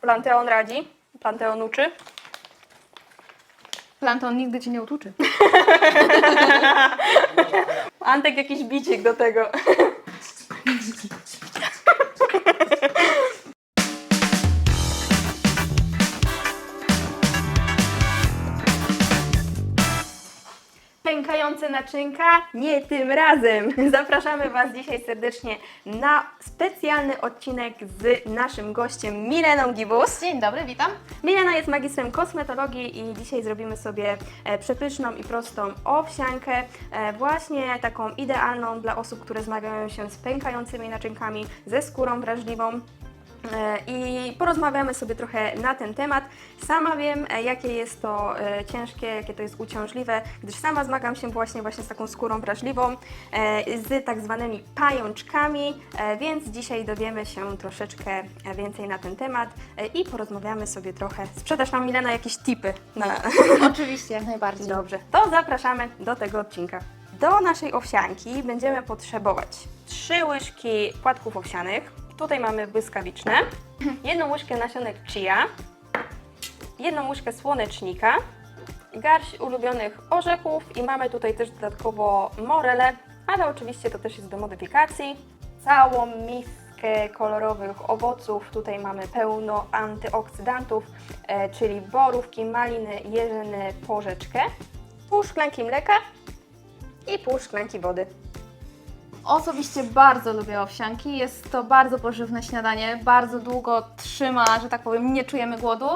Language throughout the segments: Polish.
Planteon radzi, Planteon uczy. Planton nigdy cię nie utuczy. Antek jakiś bicik do tego. Pękające naczynka? Nie tym razem! Zapraszamy Was dzisiaj serdecznie na specjalny odcinek z naszym gościem Mileną Gibus. Dzień dobry, witam. Milena jest magistrem kosmetologii i dzisiaj zrobimy sobie e, przepyszną i prostą owsiankę, e, właśnie taką idealną dla osób, które zmagają się z pękającymi naczynkami, ze skórą wrażliwą. E, I porozmawiamy sobie trochę na ten temat. Sama wiem, e, jakie jest to e, ciężkie, jakie to jest uciążliwe, gdyż sama zmagam się właśnie, właśnie z taką skórą wrażliwą, z tak zwanymi pajączkami, więc dzisiaj dowiemy się troszeczkę więcej na ten temat i porozmawiamy sobie trochę. Sprzedasz nam Milena jakieś tipy na, Oczywiście, jak najbardziej. Dobrze, to zapraszamy do tego odcinka. Do naszej owsianki będziemy potrzebować 3 łyżki płatków owsianych. Tutaj mamy błyskawiczne, jedną łyżkę nasionek chia, jedną łyżkę słonecznika, garść ulubionych orzechów i mamy tutaj też dodatkowo morele, ale oczywiście to też jest do modyfikacji. Całą miskę kolorowych owoców, tutaj mamy pełno antyoksydantów, e, czyli borówki, maliny, jeżyny, porzeczkę, pół szklanki mleka i pół szklanki wody. Osobiście bardzo lubię owsianki. Jest to bardzo pożywne śniadanie, bardzo długo trzyma, że tak powiem, nie czujemy głodu.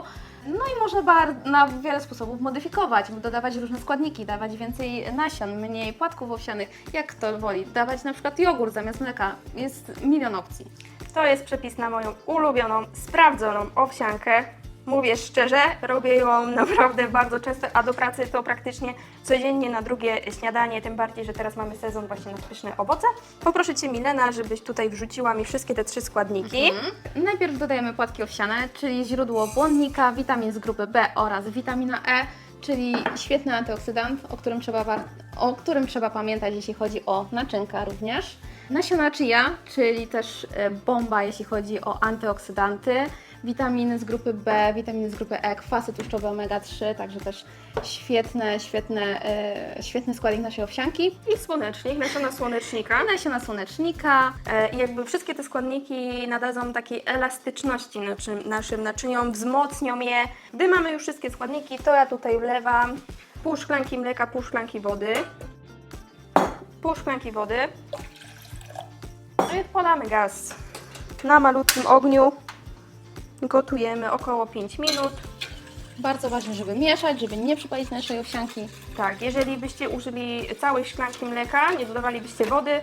No i można na wiele sposobów modyfikować, dodawać różne składniki, dawać więcej nasion, mniej płatków owsianych, jak kto woli. Dawać na przykład jogurt zamiast mleka. Jest milion opcji. To jest przepis na moją ulubioną, sprawdzoną owsiankę. Mówię szczerze, robię ją naprawdę bardzo często, a do pracy to praktycznie codziennie na drugie śniadanie, tym bardziej, że teraz mamy sezon właśnie na pyszne owoce. Poproszę Cię Milena, żebyś tutaj wrzuciła mi wszystkie te trzy składniki. Najpierw dodajemy płatki owsiane, czyli źródło błonnika, witamin z grupy B oraz witamina E, czyli świetny antyoksydant, o którym trzeba, o którym trzeba pamiętać, jeśli chodzi o naczynka również. Nasiona chia, czyli też e, bomba, jeśli chodzi o antyoksydanty. Witaminy z grupy B, witaminy z grupy E, kwasy tłuszczowe omega-3, także też świetne, świetne, e, świetny składnik naszej owsianki. I słonecznik, nasiona słonecznika. Nasiona słonecznika, E, I jakby wszystkie te składniki nadadzą takiej elastyczności naszym, naszym naczyniom, wzmocnią je. Gdy mamy już wszystkie składniki, to ja tutaj wlewam pół szklanki mleka, pół szklanki wody. Pół szklanki wody. No i podamy gaz na malutkim ogniu. Gotujemy około 5 minut. Bardzo ważne, żeby mieszać, żeby nie przypalić naszej owsianki. Tak, jeżeli byście użyli całej szklanki mleka, nie dodawalibyście wody,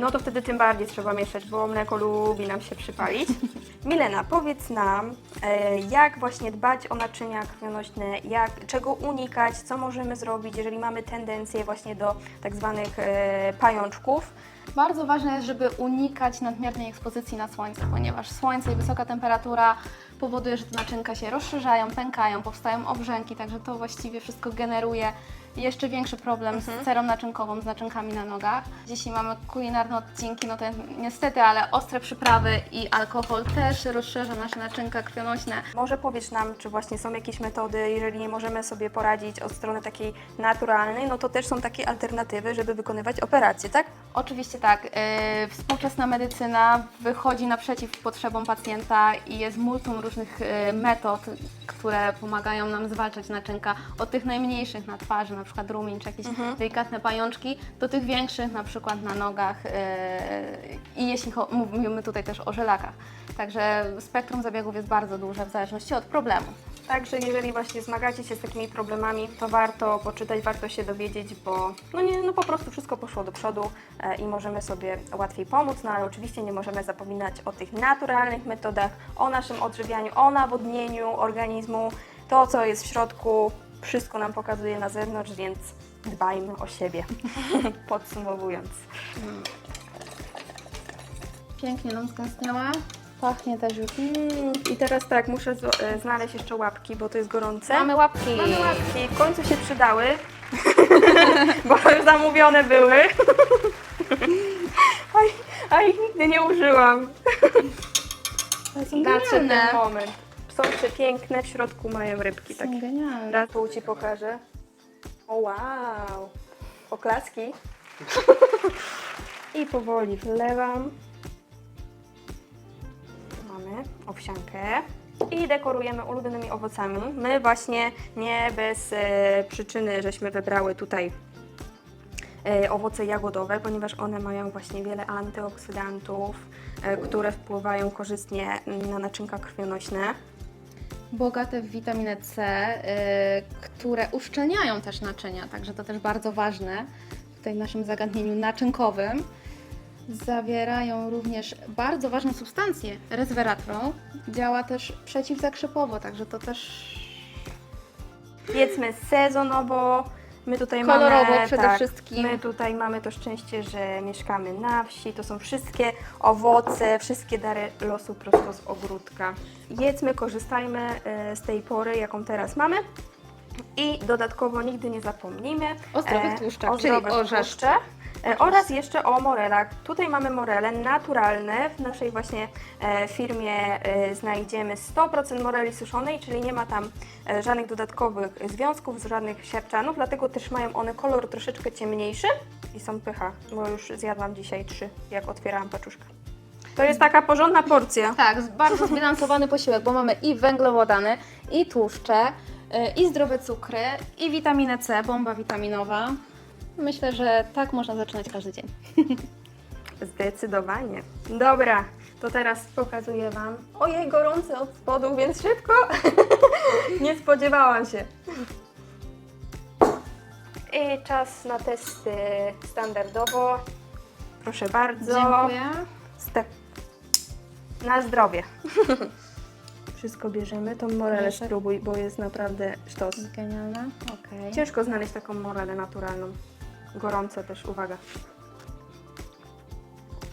no to wtedy tym bardziej trzeba mieszać, bo mleko lubi nam się przypalić. Milena, powiedz nam, e, jak właśnie dbać o naczynia krwionośne, jak, czego unikać, co możemy zrobić, jeżeli mamy tendencję właśnie do tak zwanych e, pajączków. Bardzo ważne jest, żeby unikać nadmiernej ekspozycji na słońce, ponieważ słońce i wysoka temperatura powoduje, że te naczynka się rozszerzają, pękają, powstają obrzęki, także to właściwie wszystko generuje jeszcze większy problem z cerą naczynkową, z naczynkami na nogach. Jeśli mamy kulinarne odcinki, no to niestety, ale ostre przyprawy i alkohol też rozszerza nasze naczynka krwionośne. Może powiedz nam, czy właśnie są jakieś metody, jeżeli nie możemy sobie poradzić od strony takiej naturalnej, no to też są takie alternatywy, żeby wykonywać operacje, tak? Oczywiście tak. Yy, współczesna medycyna wychodzi naprzeciw potrzebom pacjenta i jest multum różnych yy, metod, które pomagają nam zwalczać naczynka. Od tych najmniejszych na twarzy, na przykład rumień czy jakieś delikatne pajączki, do tych większych, na przykład na nogach yy, i jeśli mówimy tutaj też o żelakach. Także spektrum zabiegów jest bardzo duże w zależności od problemu. Także jeżeli właśnie zmagacie się z takimi problemami, to warto poczytać, warto się dowiedzieć, bo no nie, no po prostu wszystko poszło do przodu e, i możemy sobie łatwiej pomóc, no ale oczywiście nie możemy zapominać o tych naturalnych metodach, o naszym odżywianiu, o nawodnieniu organizmu. To, co jest w środku, wszystko nam pokazuje na zewnątrz, więc dbajmy o siebie. Podsumowując. Pięknie nam skęstniała. Pachnie też już. Mm, I teraz tak, muszę e, znaleźć jeszcze łapki, bo to jest gorące. Mamy łapki. Mamy łapki, w końcu się przydały, bo już zamówione były. a, a ich nigdy nie użyłam. Są Nadszedł genialne. ten moment. Są przepiękne, w środku mają rybki takie. Są genialne. Raz pół Ci pokażę. O wow! Oklaski. I powoli wlewam. Mamy owsiankę. I dekorujemy ulubionymi owocami. My właśnie nie bez e, przyczyny żeśmy wybrały tutaj e, owoce jagodowe, ponieważ one mają właśnie wiele antyoksydantów, e, które wpływają korzystnie na naczynka krwionośne. Bogate w witaminę C, które uszczelniają też naczynia, także to też bardzo ważne w naszym zagadnieniu naczynkowym. Zawierają również bardzo ważną substancję, resveratrol. Działa też przeciwzakrzepowo, także to też Jedzmy sezonowo. My tutaj Kolorowo mamy, przede tak, wszystkim. My tutaj mamy to szczęście, że mieszkamy na wsi. To są wszystkie owoce, wszystkie dary losu prosto z ogródka. Jedzmy, korzystajmy e, z tej pory, jaką teraz mamy. I dodatkowo nigdy nie zapomnijmy O zdrowych tłuszczach, o czyli zdrowych orzeszkach. tłuszczach, e, oraz jeszcze o morelach. Tutaj mamy morele naturalne. W naszej właśnie e, firmie e, znajdziemy 100% moreli suszonej, czyli nie ma tam e, żadnych dodatkowych związków, żadnych siarczanów, dlatego też mają one kolor troszeczkę ciemniejszy i są pycha, bo już zjadłam dzisiaj trzy, jak otwierałam paczuszkę. To jest taka porządna porcja. Tak, z- bardzo zbilansowany posiłek, bo mamy i węglowodany, i tłuszcze, i zdrowe cukry, i witaminę C, bomba witaminowa. Myślę, że tak można zaczynać każdy dzień. Zdecydowanie. Dobra, to teraz pokazuję Wam. Ojej, gorące od spodu, więc szybko. Nie spodziewałam się. I czas na testy standardowo. Proszę bardzo. Dziękuję. Ste- na zdrowie. Wszystko bierzemy. Tą morelę spróbuj, bo jest naprawdę sztos. Genialne. Okej. Ciężko znaleźć taką morelę naturalną. Gorące też, uwaga.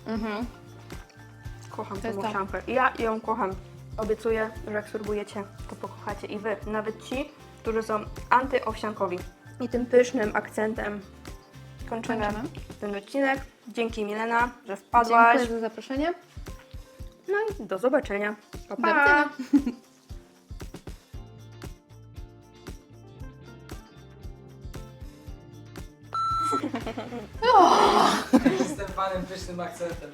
Mhm. Kocham To jest to. owsiankę. Ja ją kocham. Obiecuję, że jak spróbujecie, to pokochacie i wy. Nawet ci, którzy są antyowsiankowi. I tym pysznym akcentem kończymy, Kończymy. ten odcinek. Dzięki Milena, że wpadłaś. Dziękuję za zaproszenie. No i do zobaczenia. Pa, Do pa. widzenia. Jestem fanem pysznym akcentem.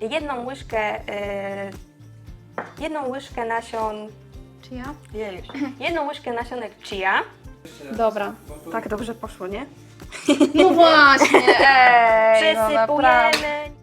Jedną łyżkę, e, jedną łyżkę nasion, Czy ja? jejuś, jedną łyżkę nasionek chia. Dobra. Tak dobrze poszło, nie? No właśnie, ej, no naprawdę. Przesypujemy